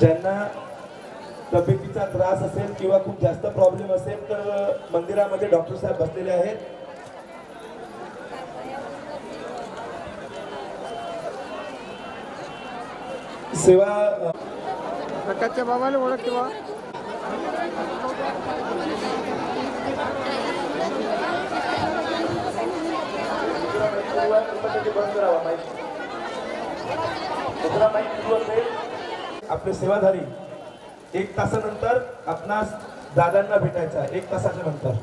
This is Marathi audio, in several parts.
ज्यांना तब्येतीचा त्रास असेल किंवा खूप जास्त प्रॉब्लेम असेल तर मंदिरामध्ये डॉक्टर साहेब बसलेले आहेत. सेवा प्रकाशच्या बाबाला ओळख किंवा आपले सेवाधारी एक तासानंतर आपणास दादांना भेटायचा एक तासाच्या नंतर.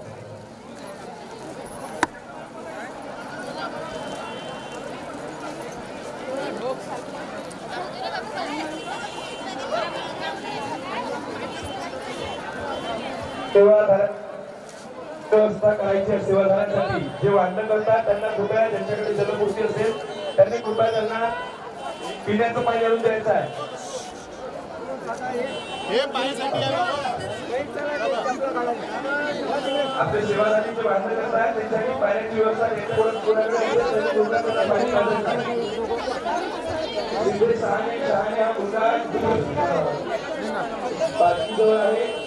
सेवाधारक व्यवस्था करायची आहे सेवाधारकांसाठी जे वांधण करतात त्यांना कृपया ज्यांच्याकडे जलमूर्ती असेल त्यांनी कृपया त्यांना पिण्याचं पाणी आणून द्यायचं आहे. आपले सेवाधारी जे वांधण करतात त्यांच्यासाठी पाण्याची व्यवस्था शहाणे शहाणे हा मुलगा पाचवीजवळ आहे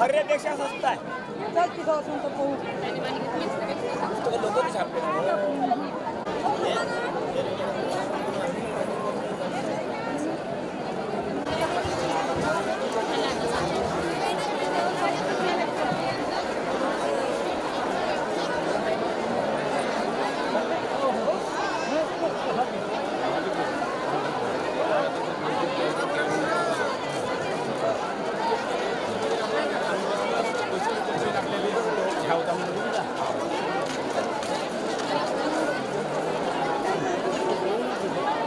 गोरुपीजवळ खर्यापेक्षा स्वस्त आहे.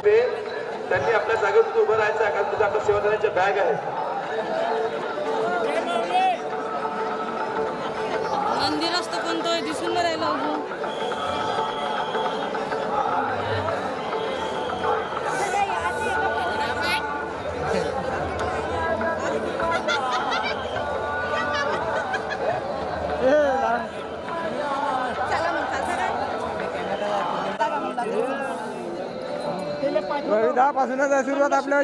ते त्यांनी आपल्या जागेवरती उभं राहायचं कारण तिथे आपल्या सेवादारांच्या बॅग आहेत. मंदिर असतं कोणतं दिसून नाही राहिलं अजून. दहा पासूनच आहे सुरुवात आपल्या.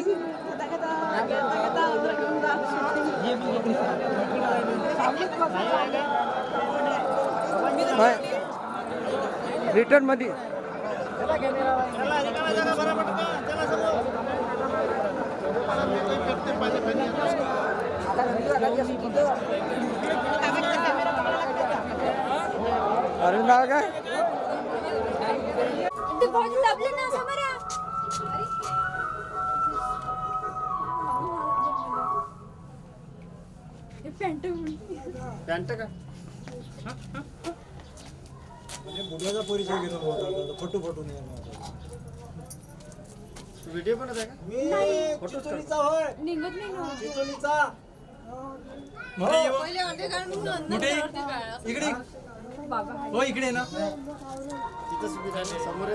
रिटर्नमध्ये अरे काय? पॅन्ट पॅन्ट का? बुडल्याचा परिचय घेतो फोटो फोटो नाही व्हिडिओ पण आहे का? मी चिचोलीचा होय. निघत नाही ना. चिचोलीचा इकडे. बाबा. हो इकडे ना. तिथं सुविधा नाही समोर